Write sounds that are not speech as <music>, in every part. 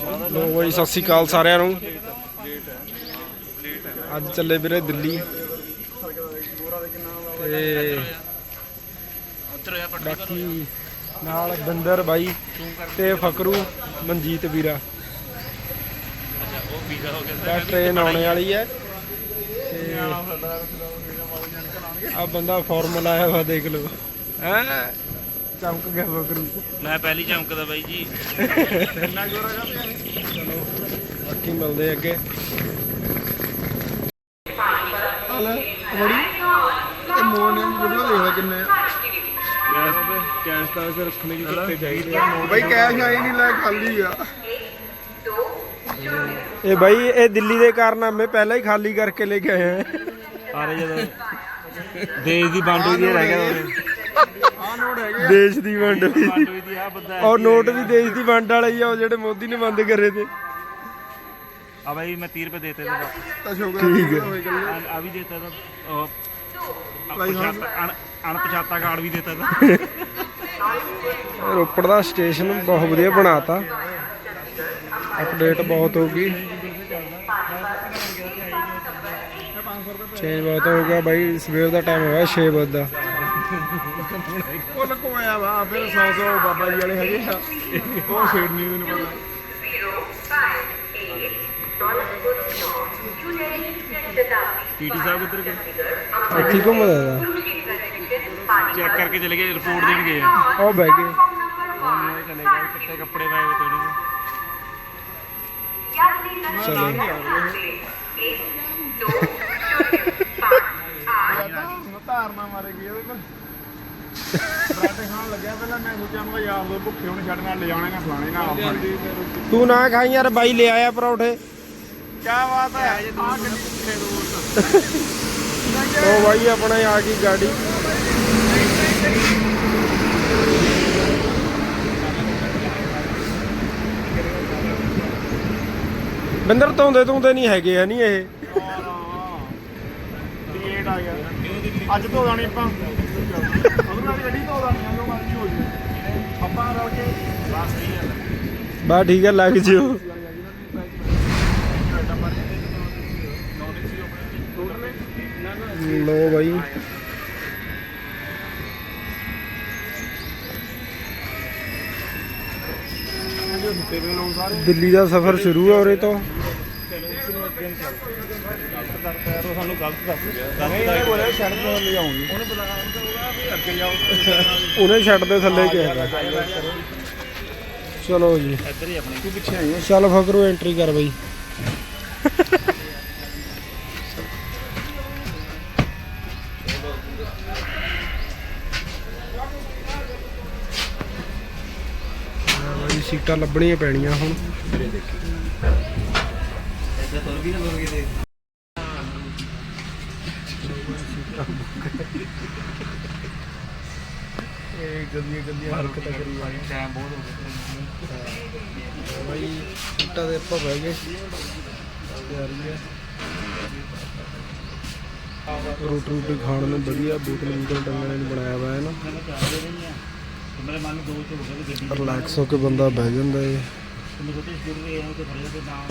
ਲੋ ਬਾਈ, ਸਤਿ ਸ਼੍ਰੀ ਅਕਾਲ ਸਾਰਿਆਂ ਨੂੰ। ਅੱਜ ਚੱਲੇ ਵੀਰੇ ਦਿੱਲੀ। ਤੇ ਬਾਕੀ ਨਾਲ ਬੰਦਰ ਬਾਈ ਤੇ ਫਕਰੂ, ਮਨਜੀਤ ਵੀਰਾ। ਬਸ ਟ੍ਰੇਨ ਆਉਣੇ ਵਾਲੀ ਹੈ। ਆ ਬੰਦਾ ਫਾਰਮੂਲਾ ਆਇਆ ਵਾ ਦੇਖ ਲਓ। ਹੈ? ਚਮਕ ਗਿਆ ਫਕਰੂ ਮੈਂ ਪਹਿਲੀ ਚਮਕਦਾ ਬਾਈ ਜੀ। ਬਾਕੀ ਮਿਲਦੇ ਅੱਗੇ। ਹਲ ਬੜੀ ਇਹ ਮੋੜ ਨੇ ਵੀਡੀਓ ਦੇਖਦਾ ਕਿੰਨੇ ਕੈਸ਼ ਤਾਂ ਰੱਖਣੇ ਦੀ ਕਿੱਥੇ ਚਾਹੀਦੇ ਬਈ ਕੈਸ਼ ਆਈ ਨਹੀਂ ਲੈ ਖਾਲੀ ਆ। ਇਹ ਬਾਈ ਇਹ ਦਿੱਲੀ ਦੇ ਕਾਰਨਾਮੇ ਪਹਿਲਾਂ ਹੀ ਖਾਲੀ ਕਰਕੇ ਲੈ ਕੇ ਆਏ ਆ। ਆਰੇ ਜਦੋਂ ਦੇਸ਼ ਦੀ ਹੋਈ ਦੀ ਰਹਿ ਗਿਆ ਉਹਨੇ ਨੋਟ ਹੈਗੇ ਦੇਸ਼ ਦੀ ਵੰਡ ਹੋਈ ਦੀ ਆ ਬੰਦਾ ਔਰ ਨੋਟ ਵੀ ਦੇਸ਼ ਦੀ ਵੰਡ ਵਾਲੇ ਹੀ ਆ ਉਹ ਜਿਹੜੇ ਮੋਦੀ ਨੇ ਬੰਦ ਕਰੇ ਤੇ। ਆ ਬਾਈ ਮੈਂ 30 ਰੁਪਏ ਦੇਤੇ ਤਾਂ ਤਾਂ ਸ਼ੁਕਰ ਠੀਕ ਹੈ। ਆ। ਆ ਵੀ ਦੇਤਾ ਤਾਂ ਉਹ ਅਣਪਛਾਤਾ ਅਣ- ਅਣਪਛਾਤਾ ਕਾਰਡ ਵੀ ਦੇਤਾ ਤਾਂ ਰੋਪੜ ਦਾ ਸਟੇਸ਼ਨ ਬਹੁਤ ਵਧੀਆ ਬਣਾਤਾ। ਅਪਡੇਟ ਬਹੁਤ ਹੋ ਗਈ ਚੇਂਜ ਬਹੁਤ ਹੋ ਗਿਆ ਬਾਈ ਸਵੇਰ ਦਾ ਟਾਈਮ ਹੋਇਆ 6 ਵਜੇ ਦਾ। ਵਾ ਫਿਰ 100 100 ਬਾਬਾ ਜੀ ਵਾਲੇ ਹੈਗੇ ਆ। ਉਹ ਛੇੜ ਨਹੀਂ ਮੈਨੂੰ ਪਤਾ ਪੀਟੀ ਸਾਹਿਬ ਕਿੱਧਰ ਗਏ। ਇੱਥੇ ਘੁੰਮਦਾ ਦਾ ਚੈੱਕ ਕਰਕੇ ਚਲੇ ਗਏ ਰਿਪੋਰਟ ਦੇਣ ਗਏ ਆ। ਉਹ ਬਹਿ ਗਏ। ਇਹ ਚਲੇ। ਗਏ ਕਿੱਥੇ ਕੱਪੜੇ ਪਾਏ ਹੋਏ ਤੇ ਉਹਨੇ ਧਾਰਨਾ ਮਾਰੇ ਗਈ ਉਹਦੇ ਪਰ ਪਰਾਠੇ ਖਾਣ ਲੱਗਿਆ ਪਹਿਲਾਂ ਮੈਂ ਸੋਚਿਆ ਮੈਂ ਯਾਰ ਦੋ ਭੁੱਖੇ ਹੁਣ ਛੱਡ ਨਾਲ ਲੈ ਜਾਣੇ ਨਾ ਫਲਾਣੇ ਨਾ ਤੂੰ ਨਾ ਖਾਈ ਯਾਰ ਬਾਈ ਲੈ ਆਇਆ ਪਰੌਠੇ। ਕੀ ਬਾਤ ਹੈ। ਜੇ ਤੂੰ ਕਿੱਥੇ ਰੋਜ਼। ਉਹ ਬਾਈ ਆਪਣਾ ਆ ਗਈ ਗਾੜੀ। ਬਿੰਦਰ ਧੋਂਦੇ ਧੋਂਦੇ ਨਹੀਂ ਹੈਗੇ ਆ ਨਹੀਂ ਇਹ। ਆ ਗਿਆ। ਅੱਜ ਧੋ ਦਾਣੀ ਆਪਾਂ। ਉਹਦੇ ਨਾਲ ਗੱਡੀ ਧੋ ਦਾਣੀ ਜੋ ਮਰਜ਼ੀ ਹੋ ਜੇ ਆਪਾਂ ਰਲ ਕੇ ਬਸ ਸਹੀ ਹੈ ਬਾ ਠੀਕ ਹੈ ਲੱਗ ਜਿਓ। ਲੋ ਬਾਈ। ਦਿੱਲੀ ਦਾ ਸਫ਼ਰ ਸ਼ੁਰੂ ਹੈ ਉਰੇ ਤੋਂ। ਉਹ ਸਾਨੂੰ ਗਲਤ ਦੱਸ ਗਿਆ ਨਹੀਂ ਇਹ ਬੋਲੇ ਛੱਡ ਤੋਂ ਲੈ ਆਉਂਗੀ ਉਹਨੇ ਬੁਲਾਇਆ ਉਹਦਾ ਵੀ ਅੱਗੇ ਜਾਓ। ਉਹਨੇ ਛੱਡ ਦੇ ਥੱਲੇ ਕਿਹਾ ਚਲੋ ਜੀ। ਇੱਧਰ ਹੀ ਆਪਣੇ। ਤੂੰ ਪਿੱਛੇ ਆਈ ਚੱਲ ਫਕਰੂ ਐਂਟਰੀ ਕਰ ਬਈ। ਸੀਟਾਂ ਲੱਭਣੀਆਂ ਪੈਣੀਆਂ ਹੁਣ। ਇਹ ਗੰਦੀਆਂ ਗੰਦੀਆਂ ਹਰਕਤਾਂ ਕਰੀ ਜਾਂਦੇ ਟਾਈਮ ਬਹੁਤ ਹੋ ਗਿਆ ਬਾਈ ਸੀਟਾਂ ਦੇ ਆਪਾਂ ਬਹਿ ਗਏ। ਤਿਆਰੀ ਹੈ ਰੋਟੀ ਰੋਟੀ ਖਾਣ ਨੂੰ ਵਧੀਆ ਬੋਤਲ ਬੋਤਲ ਟੰਗਣੇ ਨੂੰ ਬਣਾਇਆ ਹੋਇਆ ਹੈ ਨਾ। ਮੇਰੇ ਮਨ ਨੂੰ ਦੋ ਚ ਹੋ ਗਿਆ ਗੱਡੀ ਰਿਲੈਕਸ ਹੋ ਕੇ ਬੰਦਾ ਬਹਿ ਜਾਂਦਾ ਹਾਂ ਤੇ ਨਾਮ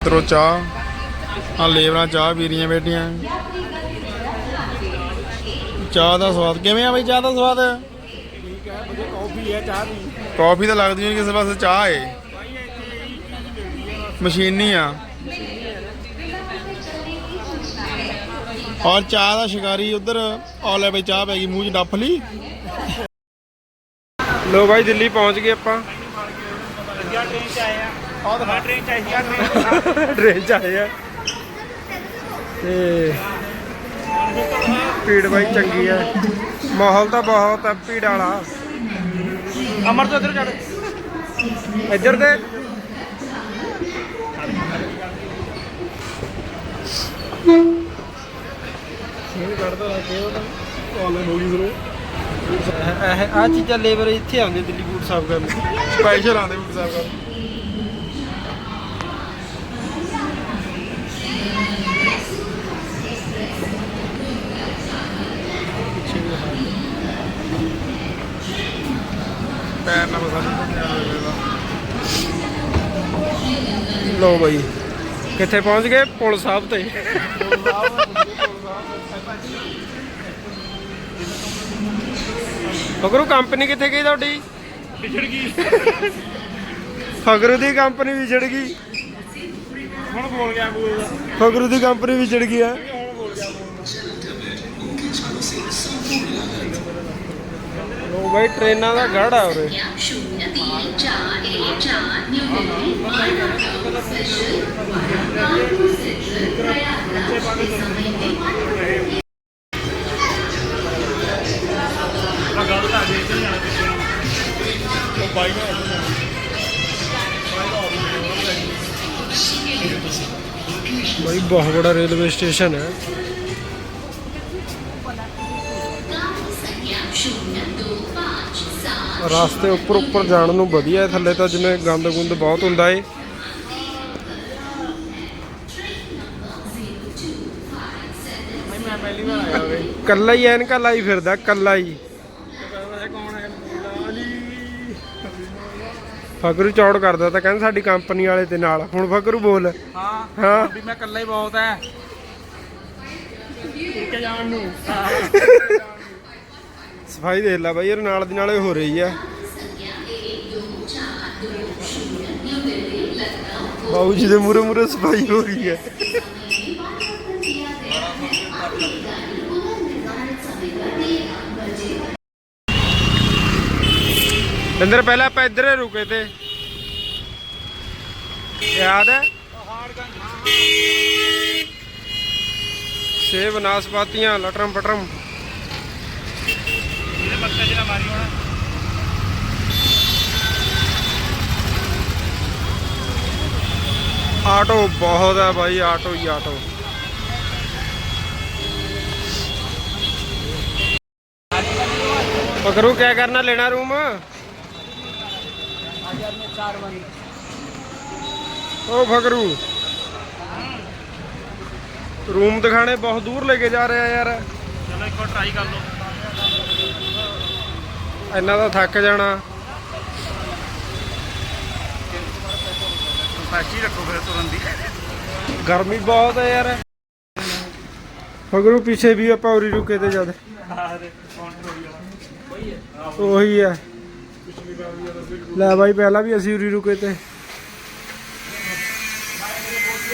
ਤਰੋ ਚਾਹ ਆ ਲੇਵਰਾਂ ਚਾਹ ਪੀ ਰਹੀਆਂ ਬੇਟੀਆਂ ਚਾਹ ਦਾ ਸਵਾਦ, ਕਿਵੇਂ ਆ ਬਈ ਚਾਹ ਦਾ ਸਵਾਦ? ਠੀਕ ਹੈ ਵਧੀਆ ਕਾਫੀ ਹੈ ਚਾਹ ਦੀ ਕਾਫੀ ਤਾਂ ਲੱਗਦੀ ਨਹੀਂ ਕਿਸੇ ਪਾਸੇ ਚਾਹ ਏ। ਮਸ਼ੀਨੀ ਆ। ਔਰ ਚਾਹ ਦਾ ਸ਼ਿਕਾਰੀ ਉਧਰ ਆ ਬਈ ਚਾਹ ਪੈ ਗਈ, ਮੂੰਹ 'ਚ ਡੱਫ ਲਈ। ਲੋ ਬਾਈ ਦਿੱਲੀ ਪਹੁੰਚ ਗਏ ਆਪਾਂ। ਵਧੀਆ ਟ੍ਰੇਨ ਚ ਆਏ ਆ ਆਹ ਟ੍ਰੇਨ ਚ ਆਈ ਸੀ ਟ੍ਰੇਨ ਟ੍ਰੇਨ ਚ ਆਏ ਆ। ਤੇ ਭੀੜ ਬਾਈ ਚੰਗੀ ਹੈ ਮਾਹੌਲ ਤਾਂ ਬਹੁਤ ਹੈ ਭੀੜ ਵਾਲਾ। ਅਮਰ ਤੋਂ ਇੱਧਰ ਚੜ ਇੱਧਰ ਦੇ ਸੀਨ ਕੱਢਦਾ ਲਾ ਕੇ ਉਹ ਤਾਂ ਆਨਲਾਈਨ ਹੋ ਗਈ ਜ਼ਰੂਰ ਆ ਚੀਜ਼ਾਂ ਲੇਬਰ ਇੱਥੇ ਆਉਂਦੇ ਦਿੱਲੀ ਬੂਟ ਸਾਫ਼ ਕਰਨ। ਸਪੈਸ਼ਲ ਆਂਦੇ ਬੁੱਟ ਸਾਹਿਬ ਕੋਲ ਲੋ ਬਈ ਕਿੱਥੇ ਪਹੁੰਚ ਗਏ? ਪੁਲ ਸਾਹਿਬ ਤੇ। ਫਗਰੂ ਕੰਪਨੀ ਕਿੱਥੇ ਗਈ ਤੁਹਾਡੀ? ਵਿਛੜ ਗਈ। ਫਗਰੂ ਦੀ ਕੰਪਨੀ ਵਿਛੜ ਗਈ। ਹੁਣ ਬੋਲ ਗਿਆ ਫਗਰੂ ਦੀ ਕੰਪਨੀ ਵਿਛੜ ਗਈ ਹੈ। ਤਾਂ ਅਜੇ ਇੱਧਰ ਜਾਣਾ ਪਿੱਛੇ ਨੂੰ ਉਹ ਬਾਈ ਨੇ ਬਾਈ ਬਹੁਤ ਬੜਾ ਰੇਲਵੇ ਸਟੇਸ਼ਨ ਹੈ। ਰਾਸਤੇ ਉੱਪਰ ਉੱਪਰ ਜਾਣ ਨੂੰ ਵਧੀਆ ਹੈ। ਥੱਲੇ ਤਾਂ ਜਿਵੇਂ ਗੰਦ ਗੁੰਦ ਬਹੁਤ ਹੁੰਦਾ ਏ। ਕੱਲਾ ਹੀ ਐਨਕਾ ਲਾਈ ਫਿਰਦਾ ਕੱਲਾ ਹੀ। ਕੌਣ ਹੈ ਲਾਲੀ ਫਕਰੂ ਚੌੜ ਕਰਦਾ ਤਾਂ ਕਹਿੰਦਾ ਸਾਡੀ ਕੰਪਨੀ ਵਾਲੇ ਤੇ ਨਾਲ। ਹੁਣ ਫਕਰੂ ਬੋਲ। ਹਾਂ ਹਾਂ। ਵੀ ਮੈਂ ਇਕੱਲਾ ਹੀ ਬਹੁਤ ਹੈ ਕਿ ਜਾਣ ਨੂੰ। <laughs> ਸਫ਼ਾਈ ਦੇਖ ਲੈ ਬਾਈ ਯਾਰ ਨਾਲ ਦੀ ਨਾਲ ਹੋ ਰਹੀ ਆ। ਬਾਬੂ ਜੀ ਦੇ ਮੂਰੇ ਮੂਰੇ ਸਫ਼ਾਈ ਹੋ ਰਹੀ ਹੈ ਅੰਦਰ ਪਹਿਲਾਂ ਆਪਾਂ ਇੱਧਰ ਰੁਕੇ ਤੇ। ਯਾਦ ਹੈ? ਸੇਬ, ਨਾਸਪਾਤੀਆਂ ਲਟਰਮ ਪਟਰਮ ਇਹਦੇ ਮੱਥੇ ਜਿਹੜਾ ਮਾਰੀ ਹੋਣਾ ਆਟੋ ਬਹੁਤ ਹੈ ਭਾਈ ਆਟੋ ਹੀ ਆਟੋ पकड़ू क्या करना लेना रूम ओ फकरू रूम दिखाने बहुत दूर लेके जा रहे हैं यार ਚਲੋ ਇੱਕ ਵਾਰ ਟਰਾਈ ਕਰ ਲਓ ਇੰਨਾ ਦਾ ਥੱਕ ਜਾਣਾ। ਸਾਚੀ ਰੱਖੋ ਫਿਰ ਤੁਰਨ ਦੀ। ਗਰਮੀ ਬਹੁਤ ਹੈ ਯਾਰ। ਮਗਰੋਂ ਪਿੱਛੇ ਵੀ ਆਪਾਂ ਉਰੀ ਰੁਕੇ ਤੇ ਜਦ ਉਹੀ ਹੈ ਲੈ ਬਾਈ ਪਹਿਲਾਂ ਵੀ ਅਸੀਂ ਉਰੀ ਰੁਕੇ ਤੇ।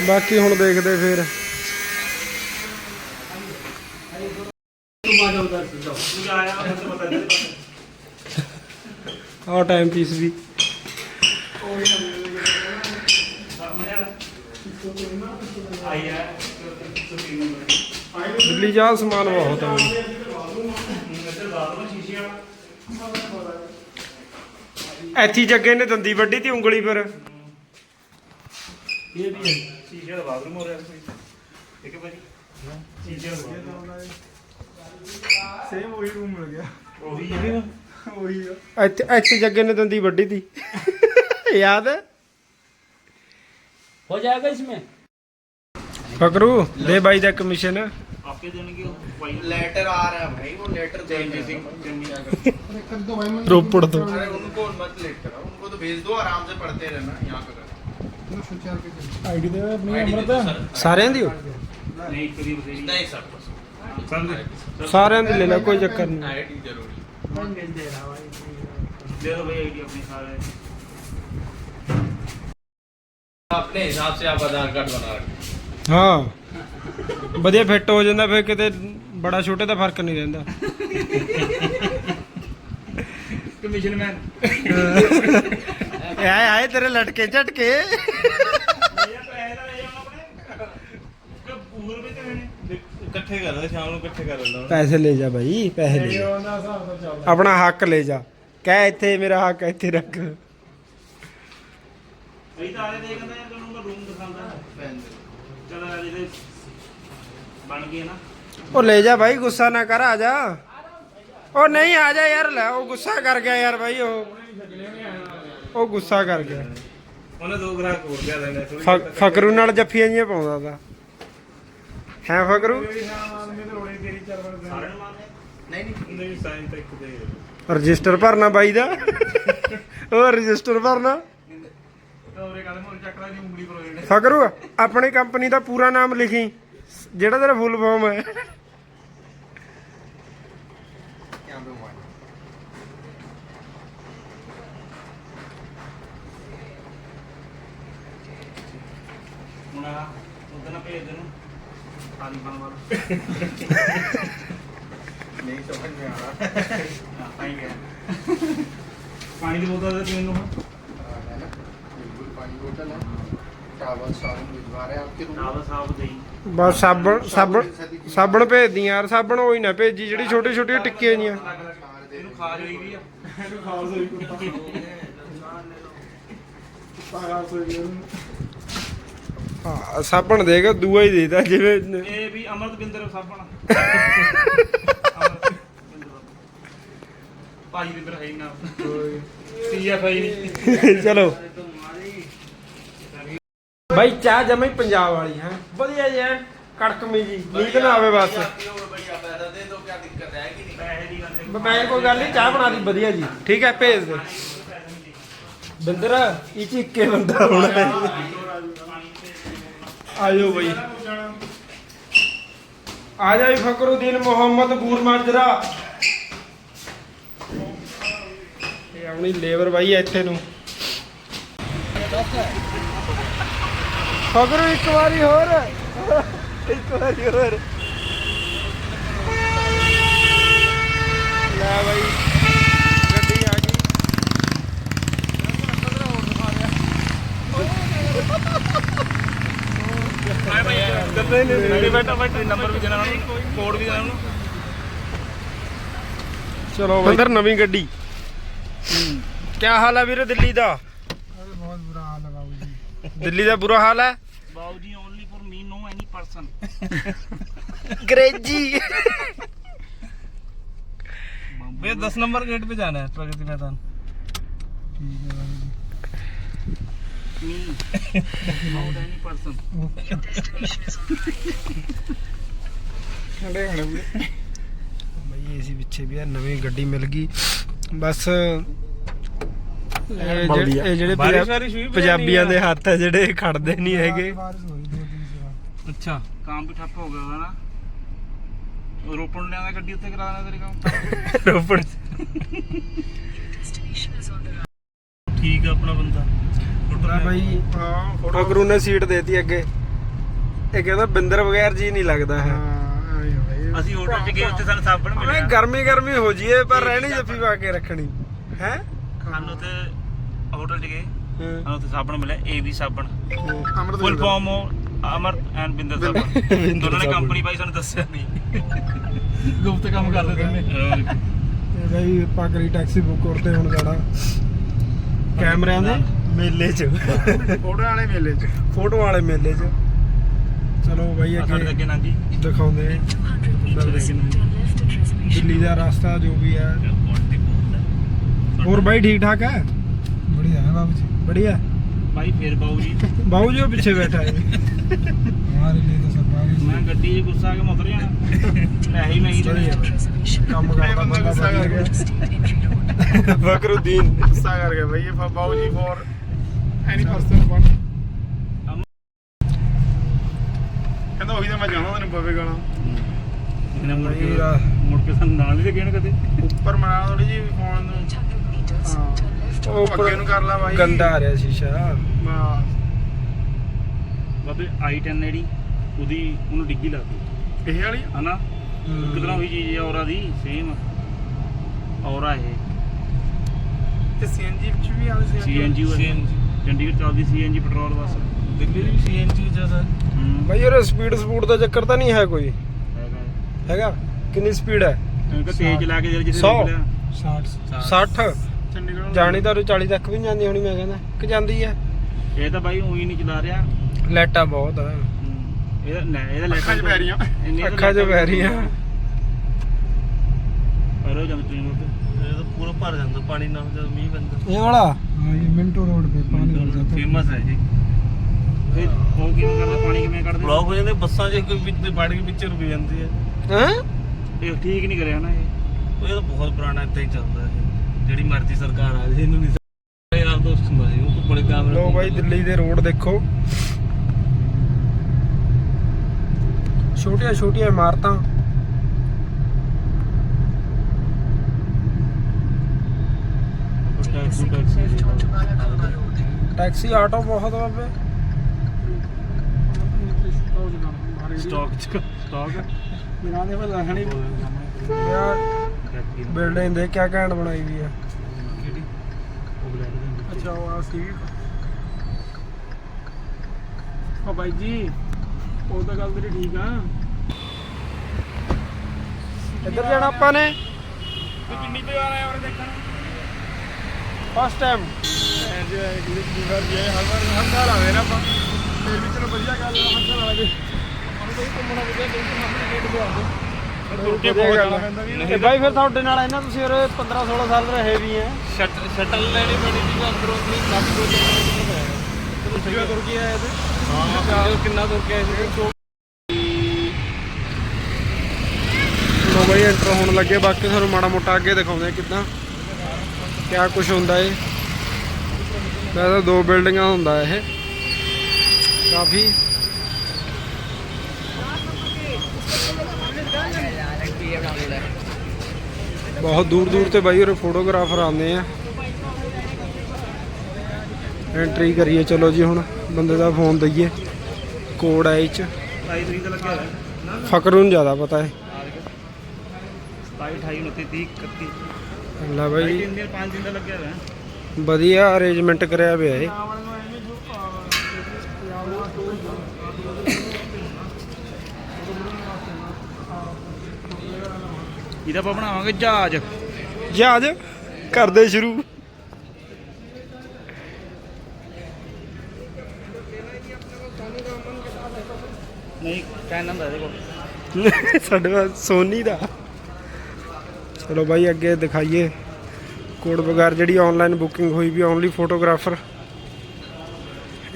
ਬਾਕੀ ਹੁਣ ਦੇਖਦੇ ਫੇਰ। ਤੂੰ ਆ ਜਾ ਮੈਨੂੰ ਪਤਾ ਨਹੀਂ ਆਹ ਟਾਈਮ ਪੀਸ ਵੀ ਦਿੱਲੀ ਜਾ ਸਮਾਨ ਬਹੁਤ ਹੈ ਬਈ। ਇੱਧਰ ਬਾਤ ਵਿੱਚ ਸ਼ੀਸ਼ੇ ਵਾਲਾ ਐਥੀ ਜੱਗੇ ਨੇ ਦੰਦੀ ਵੱਢੀ ਤੀ ਉਂਗਲੀ ਪਰ ਸ਼ੀਸ਼ੇ ਦਾ ਬਾਥਰੂਮ ਹੋ ਰਿਹਾ ਠੀਕ ਹੈ ਭਾਜੀ ਸ਼ੀਸ਼ੇ ਦਾ। ਸੇਮ ਉਹੀ ਰੂਮ ਮਿਲ ਗਿਆ ਉਹੀ ਹੈ ਉਹੀ ਆ ਇੱਥੇ ਇੱਥੇ ਜੱਗੇ ਨੇ ਦੰਦੀ ਵੱਢੀ ਤੀ ਯਾਦ ਹੈ हो जाएगा इसमें ਫਕਰੂ ਦੇ ਬਾਈ ਦਾ ਕਮਿਸ਼ਨ ਆਪੇ ਦੇਣਗੇ ਉਹ ਭਾਈ लेटर आ रहा है भाई वो लेटर देंगे ਰੋਪੜ ਤੋਂ अरे उनको मत लेट कराओ उनको तो भेज दो आराम से पढ़ते रहना यहाँ पे ਆਈਡੀ ਦੇ ਆਪਣੀ आईडी दे दो सर ਸਾਰਿਆਂ ਦੀ ਹੋ? ਨਹੀਂ ਇੱਕ ਦੀ ਬਥੇਰੀ नहीं सर ਸਮਝ ਸਾਰਿਆਂ ਦੀ ਲੈ ਲੈ ਕੋਈ ਚੱਕਰ ਨਹੀਂ आईडी जरूरी ਦੇ ਦੋ ਭਾਈ ਆਈਡੀ ਆਪਣੀ ਸਾਰੇ अपने हिसाब से आप आधार कार्ड बना रखें ਹਾਂ ਵਧੀਆ ਫਿੱਟ ਹੋ ਜਾਂਦਾ ਫਿਰ ਕਿਤੇ ਬੜਾ ਛੋਟੇ ਦਾ ਫਰਕ ਨਹੀਂ ਰਹਿੰਦਾ ਕਮਿਸ਼ਨ ਮੈਨ ਆਏ ਆਏ ਤੇਰੇ ਲਟਕੇ ਝਟਕੇ ਇਕੱਠੇ ਕਰ ਲੈਂਦਾ ਸ਼ਾਮ ਨੂੰ ਇਕੱਠੇ ਕਰ ਲੈਂਦਾ ਪੈਸੇ ਲੈ ਜਾ ਭਾਈ ਪੈਸੇ ਲੈ ਜਾ। ਉਹਨਾਂ ਹਿਸਾਬ ਨਾਲ ਚੱਲਦਾ। ਆਪਣਾ ਹੱਕ ਲੈ ਜਾ। ਕਹਿ ਇੱਥੇ ਮੇਰਾ ਹੱਕ ਇੱਥੇ ਰੱਖ। ਅਸੀਂ ਤਾਂ ਆਲੇ ਦੇਖਦਾ ਯਾਰ ਤੁਹਾਨੂੰ ਮੈਂ ਰੂਮ ਦਿਖਾਉਂਦਾ। ਚਲ ਜਿਹਦੇ ਬਣ ਗਏ ਨਾ। ਉਹ ਲੈ ਜਾ ਭਾਈ ਗੁੱਸਾ ਨਾ ਕਰ ਆ ਜਾ। ਉਹ ਨਹੀਂ ਆ ਜਾ ਯਾਰ ਲੈ ਉਹ ਗੁੱਸਾ ਕਰ ਗਿਆ ਯਾਰ ਭਾਈ ਉਹ। ਉਹ ਗੁੱਸਾ ਕਰ ਗਿਆ। ਉਹਨੇ ਦੋ ਗ੍ਰਾਹਕ ਹੋਰ ਲਿਆ ਲੈਣੇ ਥੋੜੀ ਫਕਰੂ ਨਾਲ ਜੱਫੀਆਂ ਜੀਆਂ ਪਾਉਂਦਾ ਤਾ। ਹੈ ਫਕਰੂ? ਨਹੀਂ ਰਜਿਸਟਰ ਭਰਨਾ ਬਾਈ ਦਾ। ਉਹ ਰਜਿਸਟਰ ਭਰਨਾ। ਫਕਰੂ, ਆਪਣੀ ਕੰਪਨੀ ਦਾ ਪੂਰਾ ਨਾਮ ਲਿਖੀ। ਜਿਹੜਾ ਤੇਰਾ ਫੁੱਲ ਫਾਰਮ ਹੈ। ਹੁਣ ਪਾਣੀ ਪਾਣ ਵਾਲਾ नहीं समझ में आ रहा ਹਾਂ ਪਾਈ ਗਿਆ ਪਾਣੀ ਦੀ ਬੋਤਲ ਦੇ ਮੈਨੂੰ ਹੁਣ है ना बिल्कुल पानी बोतल है चावल साबुन भिजवा रहे हैं आपके रूम ਨਾਲ ਸਾਫ ਦੇਈ ਬਸ ਸਾਬਣ ਸਾਬਣ ਸਾਬਣ ਭੇਜਦੀ ਯਾਰ ਸਾਬਣ ਹੋਈ ਨਾ ਭੇਜੀ ਜਿਹੜੀ ਛੋਟੀ ਛੋਟੀਆਂ ਟਿੱਕੀਆਂ ਜੀਆਂ ਇਹਨੂੰ ਖਾ ਜੋਈ ਵੀ ਆ ਹਾਂ ਸਾਬਣ ਦੇਗਾ ਦੂਆ ਹੀ ਦੇਦਾ ਜਿਵੇਂ ਇਹ ਵੀ ਅਮਰਤਵਿੰਦਰ ਸਾਬਣ ਭਾਈ ਦੇ ਬਰਾਹੀ ਨਾ। ਸੀਐਫਆਈ ਨਹੀਂ। ਚਲੋ। ਬਾਈ ਚਾਹ ਜਮਈ ਪੰਜਾਬ ਵਾਲੀ ਹੈ? ਵਧੀਆ ਜੀ ਕੜਕਮੀ ਜੀ ਨੀਂਦ ਨਾ ਆਵੇ ਬਸ। ਮੈਂ ਕੋਈ ਗੱਲ ਨਹੀਂ ਚਾਹ ਬਣਾ ਦੀ ਵਧੀਆ ਜੀ। ਠੀਕ ਹੈ ਭੇਜ ਦੇ। ਬਿੰਦਰ ਇਹ ਚ ਇੱਕੇ ਬੰਦਾ ਹੋਣਾ ਹੈ। ਆਜੋ ਬਈ। ਆ ਜਾ ਫਕਰੁਦੀਨ ਮੁਹੰਮਦ ਬੂਰ ਮਾਜਰਾ। ਇਹ ਆਪਣੀ ਲੇਬਰ ਬਾਈ ਹੈ ਇੱਥੇ ਨੂੰ। ਫਕਰੂ, ਇੱਕ ਵਾਰੀ ਹੋਰ। ਇੱਕ ਵਾਰੀ ਹੋਰ ਲੈ ਬਾਈ ਗੱਡੀ ਆ ਗਈ ਨਹੀਂ ਬੈਠਾ ਬੈਠਾ। ਨੰਬਰ ਵੀ ਦੇਣਾ ਉਹਨੂੰ ਕੋਡ ਵੀ ਦੇਣਾ ਉਹਨੂੰ। ਚਲੋ ਬਾਈ। ਅੰਦਰ ਨਵੀਂ ਗੱਡੀ। ਕੀ ਹਾਲ ਹੈ ਵੀਰੇ ਦਿੱਲੀ ਦਾ? ਬਹੁਤ ਬੁਰਾ ਹਾਲ ਹੈ ਬਾਬੂ ਜੀ। ਦਿੱਲੀ ਦਾ ਬੁਰਾ ਹਾਲ ਹੈ ਬਾਬੂ ਜੀ only for me no any person crazy way 10 number gate पे जाना है प्रगति मैदान ठीक है ਮੀ ਨੋਟ ਐਨੀ ਪਰਸਨ ਖੜੇ ਹੋਣੇ ਵੀਰੇ ਬਈ ਏਸੀ ਪਿੱਛੇ ਵੀ ਆ ਨਵੀਂ ਗੱਡੀ ਮਿਲ ਗਈ ਬਸ ਇਹ ਜਿਹੜੇ- ਇਹ ਜਿਹੜੇ ਬਾਰਿਸ਼ ਪੰਜਾ- ਵਾਰਿਸ਼ ਹੋਈ ਪਈ ਪੰਜਾਬੀਆਂ ਨਹੀਂ ਦੇ ਹੱਥ ਹੈ ਜਿਹੜੇ ਖੜਦੇ ਨਹੀਂ ਹੈਗੇ ਬਾਰਿਸ਼ ਹੋਈ ਦੋ ਦਿਨ ਸੇ अच्छा ਕੰਮ ਵੀ ਠੱਪ ਹੋ ਗਿਆ ਵਾ ਨਾ ਉਹ ਰੋਪਣ ਨੂੰ ਲਿਆਂਦਾ ਗੱਡੀ ਉੱਥੇ ਕਰਾ ਦੇਣਾ ਤੇਰੇ ਕੰਮ ਰੋਪੜ ठीक है अपना बंदा ਆ ਅਗਰੂ ਨੇ ਸੀਟ ਦੇਤੀ ਅੱਗੇ। ਇਹ ਕਹਿੰਦਾ ਬਿੰਦਰ ਬਗੈਰ ਜੀ ਨਹੀਂ ਲੱਗਦਾ ਹੈ। ਅਸੀਂ ਹੋਟਲ ਚ ਗਏ ਉੱਥੇ ਸਾਨੂੰ ਸਾਬਣ ਮਿਲਿਆ। ਨਹੀਂ ਗਰਮੀ ਗਰਮੀ ਹੋ ਜੀਏ ਪਰ ਰਹਿਣੀ ਜੱਫੀ ਪਾ ਕੇ ਰੱਖਣੀ। ਹੈ? ਸਾਨੂੰ ਤੇ ਹੋਟਲ ਚ ਗਏ। ਸਾਨੂੰ ਤੇ ਸਾਬਣ ਮਿਲਿਆ ਏਵੀ ਸਾਬਣ। Full form Amar and Binder ਸਾਬਣ। ਦੋਨਾਂ ਨੇ ਕੰਪਨੀ ਬਾਈ ਸਾਨੂੰ ਦੱਸਿਆ ਨਹੀਂ। ਗੁਪਤ ਕੰਮ ਕਰਦੇ ਦੋਨੇ ਬਾਈ ਪਾਕਰੀ ਟੈਕਸੀ ਬੁੱਕ ਕਰਤੇ ਹੁਣ ਜਾਣਾ। ਕੈਮਰਿਆਂ ਦੇ। ਮੇਲੇ 'ਚ। ਫੋਟੋ ਵਾਲੇ ਮੇਲੇ 'ਚ। ਫੋਟੋ ਵਾਲੇ ਮੇਲੇ 'ਚ। ਚਲੋ ਬਾਈ ਅੱਗੇ ਅੱਗੇ ਨਾ ਜੀ। ਦਿਖਾਉਂਦੇ ਆ। ਦਿੱਲੀ ਦਾ ਰਸਤਾ ਜੋ ਵੀ ਹੈ। ਹੋਰ ਬਾਈ ਠੀਕ ਠਾਕ ਹੈ? ਬੜੀਆ ਹੈ ਬਾਬੂ ਜੀ। ਬੜੀਆ? ਭਾਈ ਫੇਰ ਬਾਊ ਜੀ। ਬਾਊ ਜੀ ਪਿੱਛੇ ਬੈਠਾ ਹੈ। ਹਮਾਰੇ ਲਈ ਤਾਂ ਸਭ ਜੀ ਮੈਂ ਗੱਡੀ 'ਚ ਗੁੱਸਾ ਕੇ ਮਤਰ ਜਾਣਾ? ਐਹੀ ਨਹੀਂ ਕੰਮ ਕਰਦਾ ਬੰਦਾ ਗੁੱਸਾ ਗੁੱਸਾ ਕਰ ਗਿਆ ਭਾਈ ਇਹ ਬਾਊ ਜੀ ਫੋਰ ਐਨੀ ਪਰਸਨ ਵਨ ਕਹਿੰਦਾ ਉਹੀ ਤਾਂ ਮੈਂ ਜਾਣਾ ਤੈਨੂੰ ਪਵੇ ਗਾਣਾ ਇਹਨਾਂ ਮੁੜ ਕੇ ਮੁੜ ਕੇ ਸਾਨੂੰ ਨਾਲ ਨਹੀਂ ਲੱਗਣ ਕਦੇ। ਉੱਪਰ ਮਰਾ ਥੋੜੀ ਜੀ ਫੋਨ ਨੂੰ ਉਹ ਅੱਗੇ ਨੂੰ ਕਰ ਲਾ ਬਾਈ। ਗੰਦਾ ਆ ਰਿਹਾ ਸ਼ੀਸ਼ਾ। ਬਾਬੇ i10 ਜਿਹੜੀ ਉਹਦੀ ਉਹਨੂੰ ਡਿੱਗੀ ਲੱਗਦੀ। ਇਹ ਵਾਲੀ? ਹਨਾ? ਕਿਦਾਂ ਉਹੀ ਚੀਜ਼ ਆ ਔਰਾ ਦੀ ਸੇਮ ਔਰਾ ਇਹ। ਤੇ ਸੀਐਨਜੀ ਵਿੱਚ ਵੀ ਆਉਂਦੇ ਸੀਐਨਜੀ ਸੀਐਨਜੀ ਚੰਡੀਗੜ੍ਹ ਚੱਲਦੀ ਸੀਐਨਜੀ ਪੈਟਰੋਲ ਬੱਸ। ਦਿੱਲੀ ਦੀ ਵੀ ਸੀਐਨਜੀ ਜ਼ਿਆਦਾ। ਹੂੰ। ਬਈ ਯਾਰ ਸਪੀਡ ਸਪੂਡ ਦਾ ਚੱਕਰ ਤਾਂ ਨਹੀਂ ਹੈ ਕੋਈ। ਹੈਗਾ। ਹੈਗਾ? ਕਿੰਨੀ ਸਪੀਡ ਹੈ? ਜਾਣੀ ਤਾਂ ਉਰੇ 40 ਤੱਕ ਵੀ ਜਾਂਦੀ ਹੋਣੀ ਮੈਂ ਕਹਿੰਦਾ। ਕਿ ਜਾਂਦੀ ਹੈ। ਇਹ ਤਾਂ ਬਾਈ ਉਹੀ ਨਹੀਂ ਚਲਾ ਰਿਹਾ। ਲਾਈਟਾਂ ਬਹੁਤ ਆ। ਹੂੰ। ਨਾ ਇਹਦਾ ਲੈਟਰ 'ਚ ਪੈ ਰਹੀਆਂ। ਅੱਖਾਂ 'ਚ ਪੈ ਰਹੀਆਂ। ਪਰ ਉਹ ਜੰਮ ਇਹ ਤਾਂ ਪੂਰਾ ਭਰ ਜਾਂਦਾ ਪਾਣੀ ਨਾਲ ਜਦੋਂ ਮੀਂਹ ਪੈਂਦਾ। ਇਹ ਵਾਲਾ? हाँ ये मिंटो रोड पे पानी भर जाता है फेमस है ये ਫਿਰ ਉਹ ਕਿਵੇਂ ਕਰਦਾ ਪਾਣੀ ਕਿਵੇਂ ਕੱਢਦੇ ब्लॉक हो जाते बसा च कोई बिच बाड़ के पिक्चर रुक जाती है ਹਾਂ ਇਹ ਠੀਕ ਨਹੀਂ ਕਰਿਆ ਨਾ ਇਹ ਉਹ ਇਹ ਤਾਂ ਬਹੁਤ ਪੁਰਾਣਾ ਇੱਦਾਂ ਹੀ ਚੱਲਦਾ ਹੈ ਜਿਹੜੀ ਮਰਜ਼ੀ ਸਰਕਾਰ ਆ ਜੇ ਇਹਨੂੰ ਨਹੀਂ ਯਾਰ ਦੋਸਤ ਹੁੰਦਾ ਸੀ ਉਹ ਬੜੇ ਕੈਮਰੇ ਲੋ ਬਾਈ ਦਿੱਲੀ ਦੇ ਰੋਡ ਦੇਖੋ ਛੋਟੀਆਂ ਛੋਟੀਆਂ ਇਮਾਰਤਾਂ ਟੈਕਸੀ ਆਟੋ ਬਹੁਤ ਬਾਬੇ। ਸਟਾਕ ਚ ਸਟਾਕ ਯਾਰ ਬਿਲਡਿੰਗ ਦੇ ਕਿਆ ਘੈਂਟ ਬਣਾਈ ਵੀ ਆ। ਅੱਛਾ ਉਹ ਆ ਸੀ। ਉਹ ਬਾਈ ਜੀ ਉਹ ਤਾਂ ਗੱਲ ਤੇਰੀ ਠੀਕ ਆ। ਇੱਧਰ ਜਾਣਾ ਆਪਾਂ ਨੇ। ਤੂੰ ਕਿੰਨੀ ਤੇ ਆ ਰਿਹਾ ਉਹ ਦੇਖਣ? ਫਸਟ ਟਾਈਮ ਜੇ ਇਹਦੇ ਕੀ ਵਾਰ ਜੇ ਹਰ ਵਾਰ ਹਰ ਸਾਲ ਆਵੇ ਨਾ ਆਪਾਂ ਫਿਰ ਵੀ ਚਲੋ ਵਧੀਆ ਗੱਲ ਆ ਹਰ ਸਾਲ ਆ ਜੇ ਹੁਣ ਕੋਈ ਘੁੰਮਣਾ ਵਧੀਆ ਨਹੀਂ ਤਾਂ ਆਪਣੇ ਗੇਟ ਆਉਂਦੇ ਤੁਰ ਕੇ ਬਹੁਤ ਜਾਣਾ ਪੈਂਦਾ ਵੀ ਤੇ ਬਾਈ ਫਿਰ ਤੁਹਾਡੇ ਨਾਲ ਇਹਨਾਂ ਤੁਸੀਂ ਉਰੇ 15 16 ਸਾਲ ਰਹੇ ਵੀ ਆ ਸ਼ਟਲ ਸ਼ਟਲ ਲੈਣੀ ਪੈਣੀ ਸੀ ਅੰਦਰੋਂ ਦੀ ਲੱਗ ਦੋ ਚਲੋ ਸਹੀ ਤੁਰ ਕੇ ਆਏ ਤੇ ਹਾਂ ਕਿੰਨਾ ਤੁਰ ਕੇ ਆਏ ਸੀ ਲੋ ਬਾਈ ਐਂਟਰ ਹੋਣ ਲੱਗੇ। ਬਾਕੀ ਤੁਹਾਨੂੰ ਮਾੜਾ ਮੋਟਾ ਅੱਗੇ ਦਿਖਾਉਂਦੇ ਕਿੱਦਾਂ। ਕਿਆ ਕੁਝ ਹੁੰਦਾ ਏ ਵੈਸੇ ਦੋ ਬਿਲਡਿੰਗਾਂ ਹੁੰਦਾ ਇਹ। ਕਾਫੀ। ਬਹੁਤ ਦੂਰ ਦੂਰ ਤੇ ਬਾਈ ਉਰੇ ਫੋਟੋਗ੍ਰਾਫਰ ਆਉਂਦੇ ਆ। ਐਂਟਰੀ ਕਰੀਏ, ਚਲੋ ਜੀ ਹੁਣ ਬੰਦੇ ਦਾ ਫੋਨ ਦਈਏ। ਕੋਡ ਹੈ ਚ। 27 ਦਾ ਲੱਗਿਆ ਹੋਇਆ ਫਕਰ ਨੂੰ ਜ਼ਿਆਦਾ ਪਤਾ ਹੈ 27 28 29 30 31 ਲੈ ਬਾਈ। ਤਿੰਨ ਦਿਨ ਪੰਜ ਦਿਨ ਦਾ ਲੱਗਿਆ ਹੋਇਆ। ਵਧੀਆ ਅਰੇਂਜਮੈਂਟ ਕਰਿਆ ਪਿਆ ਏ ਇਹਦਾ ਆਪਾਂ ਬਣਾਵਾਂਗੇ ਜਹਾਜ਼। ਜਹਾਜ਼? ਕਰਦੇ ਸ਼ੁਰੂ। ਨਹੀਂ ਕੈਨਨ ਦਾ ਕੋਲ। ਸਾਡੇ ਕੋਲ ਸੋਨੀ ਦਾ। ਚਲੋ ਬਾਈ, ਅੱਗੇ ਦਿਖਾਈਏ। ਕੋਡ ਵਗੈਰ ਜਿਹੜੀ ਆਨਲਾਈਨ ਬੁਕਿੰਗ ਹੋਈ ਵੀ ਓਨਲੀ ਫੋਟੋਗ੍ਰਾਫਰ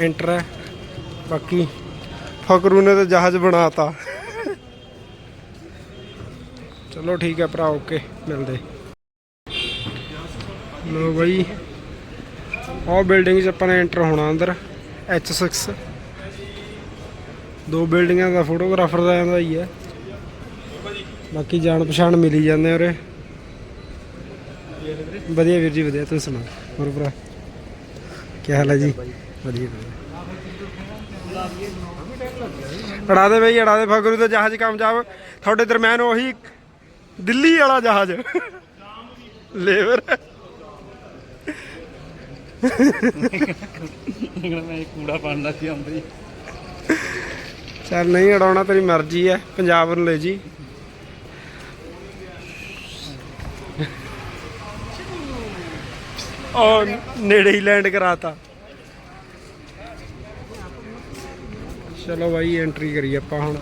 ਐਂਟਰ ਹੈ। ਬਾਕੀ ਫਕਰੂ ਨੇ ਤਾਂ ਜਹਾਜ਼ ਬਣਾਤਾ। ਚਲੋ ਠੀਕ ਹੈ ਭਰਾ ਓਕੇ ਮਿਲਦੇ। ਲੋ ਬਾਈ ਉਹ ਬਿਲਡਿੰਗ 'ਚ ਆਪਾਂ ਨੇ ਐਂਟਰ ਹੋਣਾ ਅੰਦਰ H6 ਦੋ ਬਿਲਡਿੰਗਾਂ ਦਾ ਫੋਟੋਗ੍ਰਾਫਰ ਦਾ ਇਹਦਾ ਹੀ ਹੈ। ਬਾਕੀ ਜਾਣ ਪਛਾਣ ਮਿਲੀ ਜਾਂਦੇ ਉਰੇ। ਵਧੀਆ ਵੀਰ ਜੀ? ਵਧੀਆ ਤੁਸੀਂ ਸੁਣਾਓ? ਹੋਰ ਭਰਾ? ਕੀ ਹਾਲ ਹੈ ਜੀ? ਵਧੀਆ ਅੜਾ ਦੇ ਬਈ ਅੜਾ ਦੇ। ਫਗਰੂ ਤੇ ਜਹਾਜ਼ ਕਾਮਯਾਬ। ਤੁਹਾਡੇ ਦਰਮਿਆਨ ਉਹੀ ਦਿੱਲੀ ਵਾਲਾ ਜਹਾਜ਼। ਲੇਬਰ। ਮੈਂ ਕੂੜਾ ਪਾਣਦਾ ਸੀ ਆਉਂਦੇ ਚੱਲ ਨਹੀਂ ਅੜਾਉਣਾ ਤੇਰੀ ਮਰਜ਼ੀ ਹੈ। ਪੰਜਾਬ ਨੂੰ ਲੈ ਜੀ। ਔਰ ਨੇੜੇ ਹੀ ਲੈਂਡ ਕਰਾਤਾ। ਚਲੋ ਭਾਈ ਐਂਟਰੀ ਕਰੀ ਆਪਾਂ ਹੁਣ।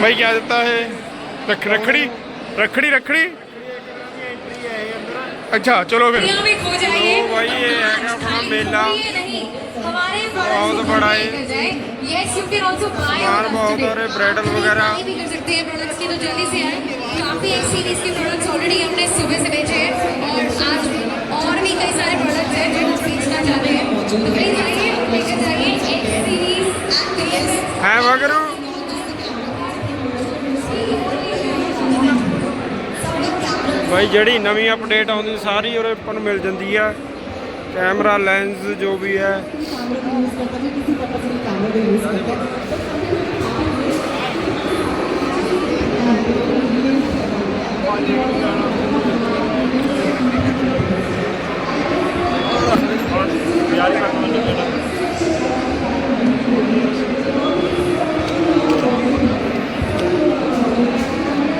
ਭਾਈ ਕੀ ਦਿੱਤਾ ਹੈ ਰਖ ਰਖੜੀ? ਰਖੜੀ ਰਖੜੀ? ਅੱਛਾ ਚਲੋ ਫਿਰ। ਭਾਈ ਇਹ ਹੈਗਾ ਆਪਣਾ ਮੇਲਾ। क्या अपना मेला नहीं हमारे बहुत बड़ा है। Yes you can also buy सामान बहुत हो रहे, bridal वगैरह। भी कर सकते हैं प्रोडक्ट्स की तो जल्दी से आए काफी एक सीरीज के प्रोडक्ट्स ऑलरेडी हमने सुबह से बेचे हैं और आज और भी कई सारे प्रोडक्ट्स हैं जो हम बेचना चाहते हैं तो प्लीज आइए लेकर जाइए एक सीरीज ਹੈ ਮਗਰੂ ਭਾਈ ਜਿਹੜੀ ਨਵੀਂ ਅਪਡੇਟ ਆਉਂਦੀ ਸਾਰੀ ਉਹਦੇ ਆਪਾਂ ਨੂੰ ਮਿਲ ਜਾਂਦੀ ਆ ਕੈਮਰਾ ਲੈਂਸ ਜੋ ਵੀ ਹੈ।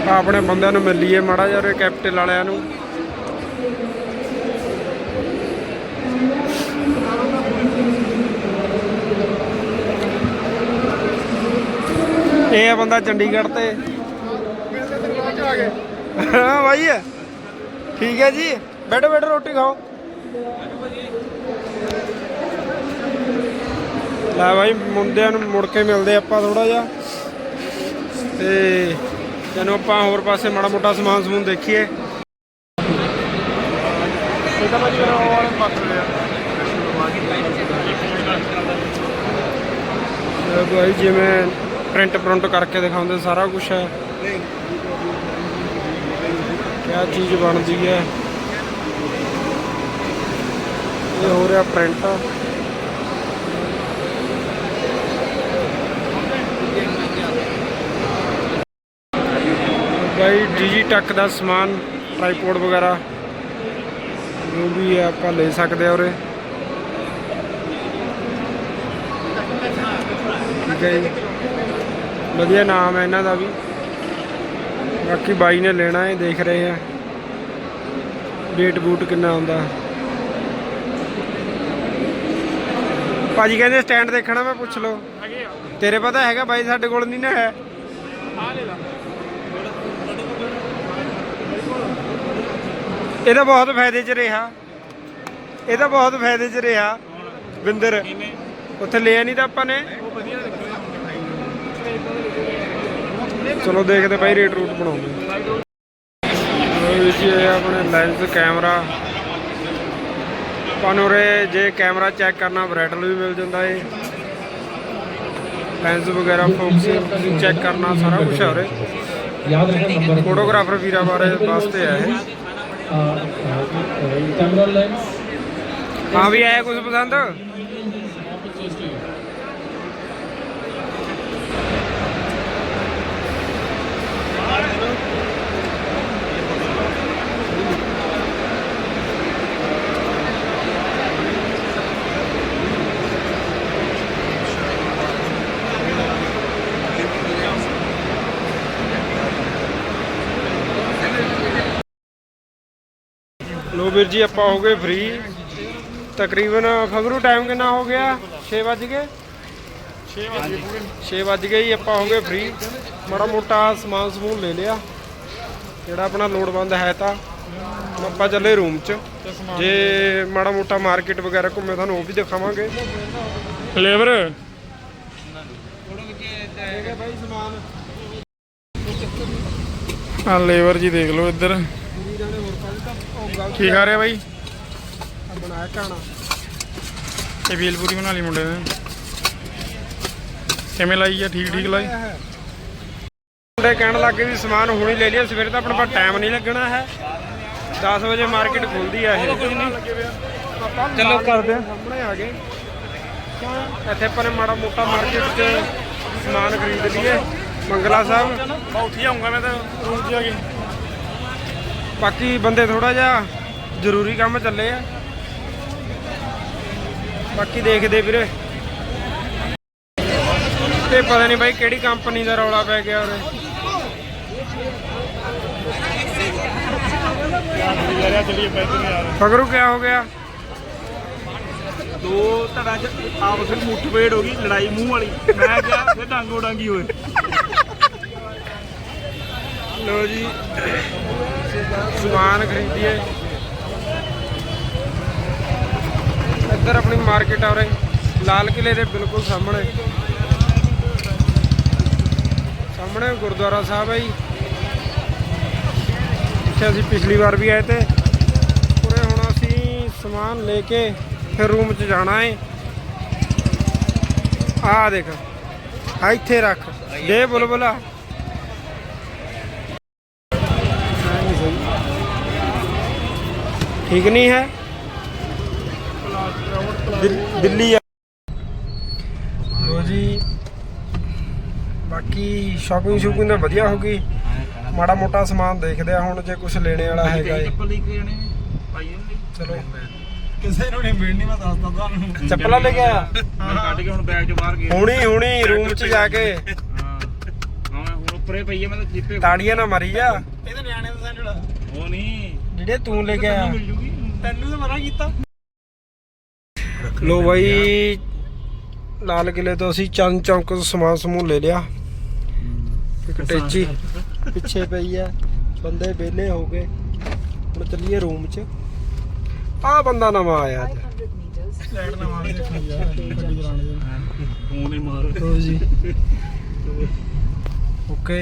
ਆਪਣੇ ਬੰਦਿਆਂ ਨੂੰ ਮਿਲ ਲਈਏ ਮਾੜਾ ਜਿਹਾ ਉਰੇ ਕੈਪੀਟਲ ਵਾਲਿਆਂ ਨੂੰ। ਇਹ ਆ ਬੰਦਾ ਚੰਡੀਗੜ੍ਹ ਤੇ। ਹਾਂ ਭਾਈ ਠੀਕ ਹੈ ਜੀ। ਬੈਠੋ ਬੈਠੋ, ਰੋਟੀ ਖਾਓ। ਲੈ ਭਾਈ ਮੁੰਡਿਆਂ ਨੂੰ ਮੁੜ ਕੇ ਮਿਲਦੇ ਆਪਾਂ ਥੋੜਾ ਜਿਹਾ। ਤੇ ਜਦੋਂ ਆਪਾਂ ਹੋਰ ਪਾਸੇ ਮਾੜਾ ਮੋਟਾ ਸਮਾਨ ਸਮੂਨ ਦੇਖੀਏ। ਇਹ ਤਾਂ ਭਾਜੀ ਉਹ ਵਾਲੇ ਮੱਤ ਲਿਆ ਭਾਈ ਜਿਵੇਂ ਪ੍ਰਿੰਟ ਪ੍ਰਿੰਟ ਕਰਕੇ ਦਿਖਾਉਂਦੇ ਸਾਰਾ ਕੁਝ ਹੈ। ਕਿਆ ਚੀਜ਼ ਬਣਦੀ ਹੈ? ਇਹ ਹੋ ਰਿਹਾ ਪ੍ਰਿੰਟ ਬਾਈ ਡੀਜੀ ਟੱਕ ਦਾ ਸਮਾਨ ਟ੍ਰਾਈਪੋਡ ਵਗੈਰਾ, ਜੋ ਵੀ ਹੈ, ਆਪਾਂ ਲੈ ਸਕਦੇ ਹਾਂ ਉਰੇ। ਠੀਕ ਹੈ ਜੀ। ਵਧੀਆ ਨਾਮ ਹੈ ਇਹਨਾਂ ਦਾ ਵੀ। ਬਾਕੀ ਬਾਈ ਨੇ ਲੈਣਾ ਹੈ ਦੇਖ ਰਹੇ ਆ ਰੇਟ ਬੂਟ ਕਿੰਨਾ ਆਉਂਦਾ। ਭਾਜੀ ਕਹਿੰਦੇ ਸਟੈਂਡ ਦੇਖਣਾ ਮੈਂ ਪੁੱਛ ਲਓ। ਤੇਰੇ ਪਤਾ ਹੈਗਾ ਬਾਈ ਸਾਡੇ ਕੋਲ ਨਹੀਂ ਨਾ ਹੈ? ਇਹਦਾ ਬਹੁਤ ਫਾਇਦੇ 'ਚ ਰਿਹਾ। ਇਹਦਾ ਬਹੁਤ ਫਾਇਦੇ 'ਚ ਰਿਹਾ। ਬਿੰਦਰ ਉੱਥੇ ਲਿਆ ਨਹੀਂ ਤਾਂ ਆਪਾਂ ਨੇ। ਉਹ ਵਧੀਆ ਲੱਗਿਆ ਚਲੋ ਦੇਖਦੇ ਭਾਈ ਰੇਟ ਰੂਟ ਬਣਾਉਂਦੇ ਇਹ ਜੀ ਆਪਣੇ ਲੈਂਸ ਕੈਮਰਾ ਤੁਹਾਨੂੰ ਰੇ ਜੇ ਕੈਮਰਾ ਚੈੱਕ ਕਰਨਾ ਬ੍ਰੈਟਲ ਵੀ ਮਿਲ ਜਾਂਦਾ ਏ। ਲੈਂਸ ਵਗੈਰਾ ਫੋਕਸਿੰਗ ਚੈੱਕ ਕਰਨਾ ਸਾਰਾ ਕੁਝ ਹੈ ਉਰੇ। ਯਾਦ ਰੱਖਣਾ ਨੰਬਰ ਫੋਟੋਗ੍ਰਾਫਰ ਵੀਰਾਂ ਬਾਰੇ ਵਾਸਤੇ ਹੈ ਇਹ। ਕੈਮਰਾ ਲੈਂਸ ਹਾਂ ਵੀ ਆਇਆ ਕੁਝ ਪਸੰਦ? ਲੋ ਵੀਰ ਜੀ ਆਪਾਂ ਹੋ ਗਏ ਫ੍ਰੀ ਤਕਰੀਬਨ ਫਗਰੂ ਟਾਈਮ ਕਿੰਨਾ ਹੋ ਗਿਆ? 6 ਵੱਜ ਗਏ? 6 ਵਜੇ ਪੂਰੇ 6 ਵੱਜ ਗਏ ਜੀ ਆਪਾਂ ਹੋ ਗਏ ਫ੍ਰੀ ਮਾੜਾ ਮੋਟਾ ਸਮਾਨ ਸਮੂਨ ਲੈ ਲਿਆ। ਜਿਹੜਾ ਆਪਣਾ ਲੋੜਵੰਦ ਹੈ ਤਾਂ ਆਪਾਂ ਚੱਲੇ ਰੂਮ 'ਚ। ਜੇ ਮਾੜਾ ਮੋਟਾ ਮਾਰਕੀਟ ਵਗੈਰਾ ਘੁੰਮੇ ਤੁਹਾਨੂੰ ਉਹ ਵੀ ਦਿਖਾਵਾਂਗੇ। ਫਲੇਵਰ ਆ ਲੇਵਰ ਜੀ ਦੇਖ ਲਓ ਇੱਧਰ। ਕੀ ਖਾ ਰਿਹਾ ਬਾਈ? ਬਣਾਇਆ ਕਾਣਾ ਇਹ ਵੇਲ ਪੂਰੀ ਬਣਾ ਲਈ ਮੁੰਡੇ ਨੇ। ਕਿਵੇਂ ਲਾਈ ਆ? ਠੀਕ ਠੀਕ ਲਾਈ? ਮੁੰਡੇ ਕਹਿਣ ਲੱਗੇ ਵੀ ਸਮਾਨ ਹੁਣੀ ਲੈ ਲਿਆ ਸਵੇਰੇ ਤਾਂ ਆਪਣੇ ਕੋਲ ਟਾਈਮ ਨਹੀਂ ਲੱਗਣਾ ਹੈ। 10 ਵਜੇ ਮਾਰਕੀਟ ਖੁੱਲਦੀ ਆ ਇਹ। ਚਲੋ ਕਰਦੇ ਆ ਸਾਹਮਣੇ ਆ ਗਏ। ਇੱਥੇ ਨੇ ਮਾੜਾ ਮੋਟਾ ਮਾਰਕੀਟ 'ਚ ਸਮਾਨ ਖਰੀਦ ਲਈਏ। ਮੰਗਲਾ ਸਾਹਿਬ। ਉੱਠ ਜਾਊਂਗਾ ਮੈਂ ਤਾਂ 'ਚ ਆ ਕੇ ਬਾਕੀ ਬੰਦੇ ਥੋੜਾ ਜਿਹਾ ਜ਼ਰੂਰੀ ਕੰਮ ਚੱਲੇ ਆ। ਬਾਕੀ ਦੇਖਦੇ ਵੀਰੇ। ਤੇ ਪਤਾ ਨਹੀਂ ਬਾਈ ਕਿਹੜੀ ਕੰਪਨੀ ਦਾ ਰੌਲਾ ਪੈ ਗਿਆ ਉਰੇ। ਫਗਰੂ ਕਿਆ ਹੋ ਗਿਆ? ਦੋ ਧੜਾ ਚ ਆਪਸ ਵਿੱਚ ਮੁੱਠਭੇੜ ਹੋ ਗਈ ਲੜਾਈ ਮੂੰਹ ਵਾਲੀ। ਮੈਂ ਕਿਹਾ ਫਿਰ ਡਾਂਗੋ ਡਾਂਗੀ ਹੋਏ। ਲੋ ਜੀ। ਸਮਾਨ ਖਰੀਦੀਏ। ਇੱਧਰ ਆਪਣੀ ਮਾਰਕੀਟ ਆ ਉਰੇ, ਲਾਲ ਕਿਲੇ ਦੇ ਬਿਲਕੁਲ ਸਾਹਮਣੇ। ਸਾਹਮਣੇ ਗੁਰਦੁਆਰਾ ਸਾਹਿਬ ਹੈ ਜੀ। ਇੱਥੇ ਅਸੀਂ ਪਿਛਲੀ ਵਾਰ ਵੀ ਆਏ ਤੇ। ਉਰੇ ਹੁਣ ਅਸੀਂ ਸਮਾਨ ਲੈ ਕੇ ਫਿਰ ਰੂਮ 'ਚ ਜਾਣਾ ਹੈ ਆ ਦੇਖ ਇੱਥੇ ਰੱਖ। ਦੇ ਬੁਲਬੁਲਾ ਠੀਕ ਨਹੀਂ ਹੈ। ਦਿਲ- ਦਿੱਲੀ ਆ। ਲੋ ਜੀ ਬਾਕੀ ਸ਼ਾਪਿੰਗ ਸ਼ੂਪਿੰਗ ਤਾਂ ਵਧੀਆ ਹੋ ਗਈ। ਮਾੜਾ ਮੋਟਾ ਸਮਾਨ ਦੇਖਦੇ ਆ ਹੁਣ ਜੇ ਕੁਝ ਲੈਣੇ ਵਾਲਾ ਹੈਗਾ ਏ। ਚੱਪਲ ਲੈ ਕੇ ਜਾਣੇ ਨੇ। ਭਾਈ ਉਹਨੇ ਚਲੋ। ਕਿਸੇ ਨੂੰ ਨਹੀਂ ਮਿਲਣੀ ਮੈਂ ਦੱਸਦਾ ਤੁਹਾਨੂੰ। ਚੱਪਲਾਂ ਲੈ ਮੈਂ ਕੱਢ ਕੇ ਹੁਣ ਬੈਗ 'ਚ ਬਾਹਰ ਗਿਆ ਹੁਣੀ ਹੁਣੀ ਰੂਮ 'ਚ ਜਾ ਕੇ। ਹਾਂ। ਹਾਂ ਹੁਣ ਉੱਪਰੇ ਪਈ ਆ ਮੈਂ ਤਾਂ ਜਿੱਪੇ ਤਾੜੀਆਂ ਨਾ ਮਾਰੀ ਜਾ। ਇਹਦੇ ਨਿਆਣੇ ਦਾ ਸੈਂਡਲ ਉਹ ਨਹੀਂ। ਜਿਹੜੇ ਤੂੰ ਲੈ ਕੇ ਆਇਆ ਮਿਲ ਜੂਗੀ। ਤੈਨੂੰ ਤਾਂ ਮਨਾ ਕੀਤਾ। ਲੋ ਬਾਈ ਲਾਲ ਕਿਲੇ ਤੋਂ ਅਸੀਂ ਚੰਦ ਚੌਂਕ ਤੋਂ ਸਮਾਨ ਸਮੂਹ ਲੈ ਲਿਆ। ਇੱਕ ਟੇਚੀ ਪਿੱਛੇ ਪਈ ਆ। ਬੰਦੇ ਵਿਹਲੇ ਹੋ ਗਏ। ਹੁਣ ਚੱਲੀਏ ਰੂਮ 'ਚ। ਆਹ ਬੰਦਾ ਨਵਾਂ ਆਇਆ ਅੱਜ। ਲੈਟ ਨਾ ਮਾਰ ਦੇਖਣੀ ਯਾਰ ਗੱਡੀ ਚਲਾਉਣ ਦੇ। ਫੋਨ ਹੀ ਮਾਰ। ਜੀ। ਓਕੇ।